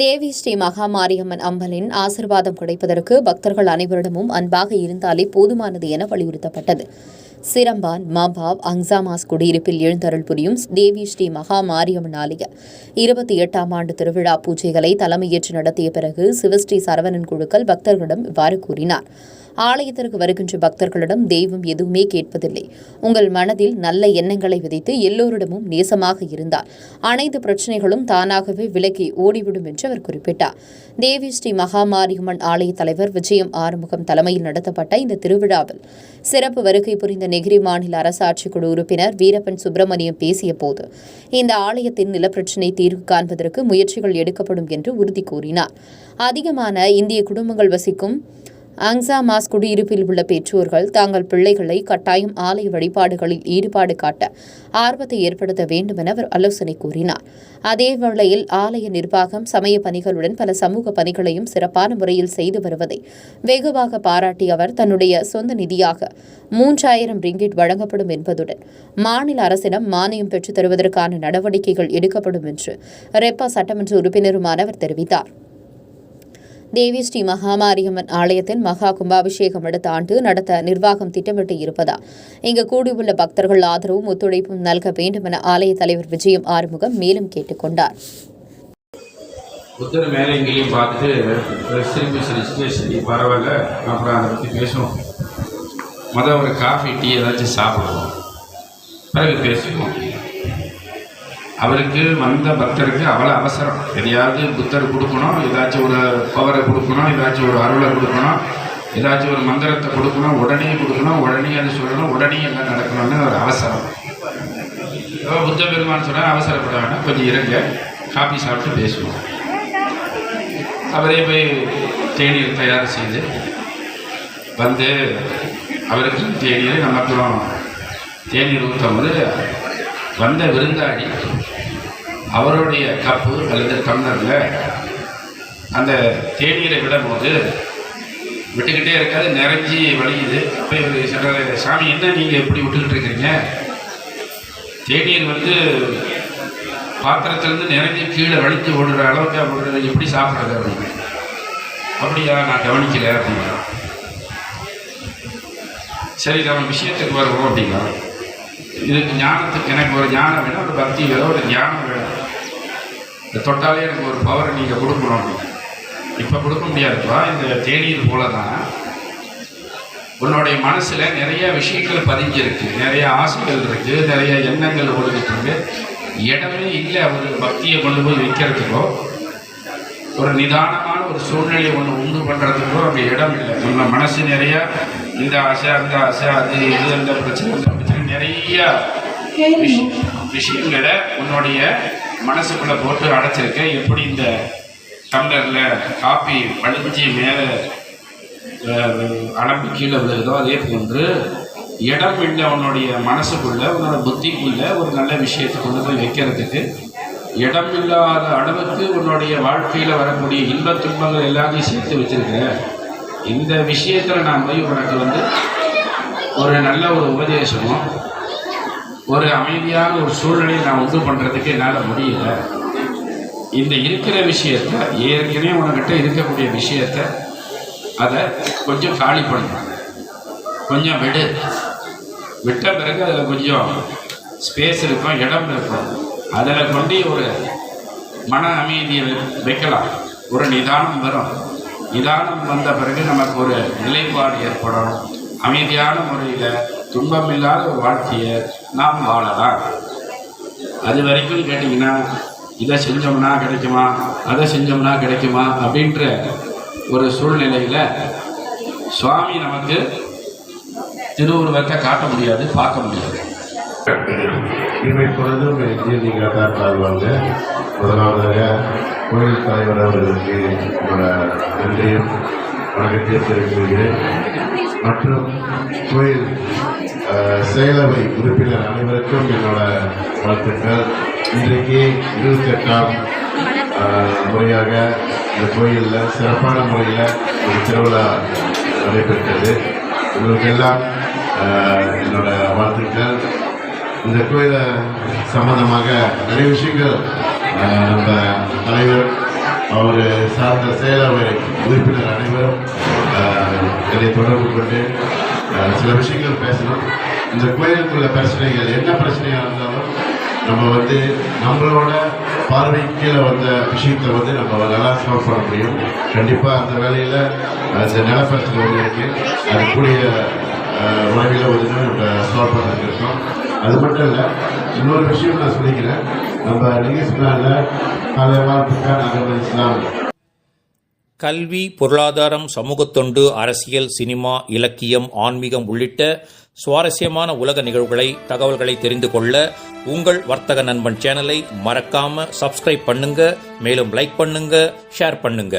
தேவி ஸ்ரீ மகாமாரியம்மன் அம்பலின் ஆசிர்வாதம் கிடைப்பதற்கு பக்தர்கள் அனைவரிடமும் அன்பாக இருந்தாலே போதுமானது என வலியுறுத்தப்பட்டது. சிரம்பான் மபாவ் அங்சாமாஸ் குடியிருப்பில் எழுந்தருள் புரியும் தேவி ஸ்ரீ மகா மாரியம்மன் ஆலய இருபத்தி எட்டாம் ஆண்டு திருவிழா பூஜைகளை தலைமையேற்று நடத்திய பிறகு சிவஸ்ரீ சரவணன் குழுக்கள் பக்தர்களிடம் இவ்வாறு கூறினார். ஆலயத்திற்கு வருகின்ற பக்தர்களிடம் தெய்வம் எதுவுமே கேட்பதில்லை. உங்கள் மனதில் நல்ல எண்ணங்களை விதைத்து எல்லோரிடமும் நேசமாக இருந்தால் அனைத்து பிரச்சனைகளும் தானாகவே விலகி ஓடிவிடும் என்று அவர் குறிப்பிட்டார். தேவி ஸ்ரீ மகாமாரியம்மன் ஆலய தலைவர் விஜயம் ஆறுமுகம் தலைமையில் நடத்தப்பட்ட இந்த திருவிழாவில் சிறப்பு வருகை புரிந்த நெகிரி மாநில அரசாட்சி குழு உறுப்பினர் வீரப்பன் சுப்பிரமணியம் பேசிய போது இந்த ஆலயத்தின் நிலப்பிரச்சினை தீர்வு காண்பதற்கு முயற்சிகள் எடுக்கப்படும் என்று உறுதி கூறினார். அதிகமான இந்திய குடும்பங்கள் வசிக்கும் அங்சா மாஸ் குடியிருப்பில் உள்ள பெற்றோர்கள் தாங்கள் பிள்ளைகளை கட்டாயம் ஆலய வழிபாடுகளில் ஈடுபாடு காட்ட ஆர்வத்தை ஏற்படுத்த வேண்டும் என அவர் ஆலோசனை கூறினார். அதே வேளையில் ஆலய நிர்வாகம் சமய பணிகளுடன் பல சமூக பணிகளையும் சிறப்பான முறையில் செய்து வருவதை வெகுவாக பாராட்டிய அவர் தன்னுடைய சொந்த நிதியாக மூன்றாயிரம் ரிங்கிட் வழங்கப்படும் என்பதுடன் மாநில அரசிடம் மானியம் பெற்றுத் தருவதற்கான நடவடிக்கைகள் எடுக்கப்படும் என்று ரெப்பா சட்டமன்ற உறுப்பினருமான அவர் தெரிவித்தார். தேவி ஸ்ரீ மகாமாரியம்மன் ஆலயத்தின் மகா கும்பாபிஷேகம் அடுத்த ஆண்டு நடத்த நிர்வாகம் திட்டமிட்டு இருப்பதா? இங்கு கூடியுள்ள பக்தர்கள் ஆதரவும் ஒத்துழைப்பும் நல்க வேண்டும் என ஆலய தலைவர் விஜயம் ஆறுமுகம் மேலும் கேட்டுக்கொண்டார் புத்தர் மேலே எங்கேயும் பார்த்துட்டு திரும்பி சிரிச்சுட்டு சரி பரவாயில்ல அப்புறம் அதை பற்றி பேசுவோம். மொதல் ஒரு காஃபி டீ ஏதாச்சும் சாப்பிடுவோம். பிறகு பேசுவோம். அவருக்கு வந்த பக்தருக்கு அவ்வளோ அவசரம். எதையாவது புத்தர் கொடுக்கணும் ஏதாச்சும் ஒரு பவரை கொடுக்கணும் ஏதாச்சும் ஒரு அருளை கொடுக்கணும் ஏதாச்சும் ஒரு மந்திரத்தை கொடுக்கணும் உடனே கொடுக்கணும் உடனே அது சொல்லணும் உடனே எல்லாம் நடக்கணும்னு ஒரு அவசரம். புத்த பெருமான் சொன்னால் அவசரப்பட வேண்டாம் கொஞ்சம் இறங்க காஃபி சாப்பிட்டு பேசுவோம். அவரே போய் தேநீர் தயார் செய்து வந்து அவருக்கு தேநீர் நமக்கும் தேநீர் ஊற்றும் போது வந்த விருந்தாடி அவருடைய கப்பு அல்லது டம்ளரில் அந்த தேநீரை விடும்போது விட்டுக்கிட்டே இருக்காது நிறைஞ்சி வலியுது அப்போ இவர் சொல்கிறாரு சாமி என்ன நீங்கள் எப்படி விட்டுக்கிட்டு இருக்கிறீங்க? தேநீர் வந்து பாத்திரத்துலேருந்து நிறைஞ்சி கீழே வலித்து ஓடுற அளவுக்கு அவர் எப்படி சாப்பிட்றது அப்படின்னு அப்படியா நான் கவனிக்கல அப்படின்னா சரி நம்ம விஷயத்துக்கு வருவோம் அப்படின்னா இதுக்கு ஞானத்துக்கு எனக்கு ஒரு ஞானம் வேணும் ஒரு பக்தி வேணும் ஒரு ஞானம் வேணும். இந்த தொட்டாலே எனக்கு ஒரு பவரை நீங்கள் கொடுக்கணும் அப்படின்னு இப்போ கொடுக்க முடியாதுப்பா இந்த தேநீர் போல தான் உன்னுடைய மனசில் நிறைய விஷயங்கள் பதிஞ்சிருக்கு. நிறைய ஆசைகள் இருக்குது நிறைய எண்ணங்கள் இருக்கு இடமே இல்லை ஒரு பக்தியை கொண்டு போய் வைக்கிறதுக்கோ ஒரு நிதானமான ஒரு சூழ்நிலையை ஒன்று உண்டு பண்ணுறதுக்கோ அங்கே இடம் இல்லை. நம்ம மனசு நிறைய இந்த ஆசை அந்த ஆசை அது இது அந்த பிரச்சனை இந்த பிரச்சனை நிறைய விஷ- விஷயங்களை உன்னுடைய மனசுக்குள்ளே போட்டு அடைச்சிருக்க. எப்படி இந்த டம்ளரில் காப்பி வலிஞ்சு மேலே அலம்பி கீழே விழுகுதோ அதே போன்று இடம் இல்லை உன்னுடைய மனசுக்குள்ள உன்னோட புத்திக்குள்ள ஒரு நல்ல விஷயத்தை கொண்டு போய் வைக்கிறதுக்கு இடம் இல்லாத அளவுக்கு உன்னுடைய வாழ்க்கையில் வரக்கூடிய இன்பத் துன்பங்கள் எல்லாத்தையும் சேர்த்து வச்சிருக்க இந்த விஷயத்தில் நான் போய் உனக்கு வந்து ஒரு நல்ல ஒரு உபதேசமும் ஒரு அமைதியான ஒரு சூழ்நிலையை நான் உண்டு பண்ணுறதுக்கு என்னால் முடியல. இந்த இருக்கிற விஷயத்த ஏற்கனவே உனக்கிட்ட இருக்கக்கூடிய விஷயத்த அதை கொஞ்சம் காலி பண்ணணும் கொஞ்சம் விடு. விட்ட பிறகு அதில் கொஞ்சம் ஸ்பேஸ் இருக்கும் இடம் இருக்கும். அதில் கொண்டு ஒரு மன அமைதியை வைக்கலாம். ஒரு நிதானம் வரும். நிதானம் வந்த பிறகு நமக்கு ஒரு நிலைப்பாடு ஏற்படும். அமைதியான முறையில் துன்பமில்லாத வாழ்க்கையை நாம் வாழலாம். அது வரைக்கும் கேட்டிங்கன்னா இதை செஞ்சோம்னா கிடைக்குமா அதை செஞ்சோம்னா கிடைக்குமா அப்படின்ற ஒரு சூழ்நிலையில் சுவாமி நமக்கு திருவுருவத்தை காட்ட முடியாது பார்க்க முடியாது. இவை பொழுதும் நீங்கள் தான் தாழ்வாங்க முதலாவதாக கோயில் தலைவர் அவர்களுக்கு என்னோட நன்றியும் வணக்கத்தையும் தெரிவிக்கிறேன் மற்றும் கோயில் செயலவை உறுப்பினர் அனைவருக்கும் என்னோட வாழ்த்துக்கள். இன்றைக்கு இருபத்தெட்டாம் முறையாக இந்த கோயிலில் சிறப்பான முறையில் ஒரு திருவிழா நடைபெற்றது. உங்களுக்கு எல்லாம் என்னோட வாழ்த்துக்கள். இந்த கோயிலை சம்பந்தமாக நிறைய விஷயங்கள் நம்ம தலைவர் அவர் சார்ந்த செயலவை உறுப்பினர் அனைவரும் என்னை தொடர்பு கொண்டு சில விஷயங்கள் பேசணும் இந்த கோயிலுக்குள்ள பிரச்சனைகள் என்ன பிரச்சனையாக இருந்தாலும் நம்ம வந்து நம்மளோட பார்வை கீழே வந்த விஷயத்த வந்து நம்ம நல்லா சால்வ் பண்ண முடியும். கண்டிப்பாக அந்த வேலையில் அந்த நிலப்பிரச்சனை ஒன்று இருக்கு. அது கூடிய ஆஹ், உணவில் நம்ம சால்வ் பண்ணிட்டு இருக்கோம் அது மட்டும் இல்லை இன்னொரு விஷயம் நான் சொல்லிக்கிறேன். நம்ம நிகழ்ச்சினால காலைவாழ்ப்புக்கா நகர் இஸ்லாம் கல்வி பொருளாதாரம் சமூகத்தொண்டு அரசியல் சினிமா இலக்கியம் ஆன்மீகம் உள்ளிட்ட சுவாரஸ்யமான உலக நிகழ்வுகளை தகவல்களை தெரிந்து கொள்ள உங்கள் வர்த்தக நண்பன் சேனலை மறக்காம சப்ஸ்கிரைப் பண்ணுங்க மேலும் லைக் பண்ணுங்க ஷேர் பண்ணுங்க.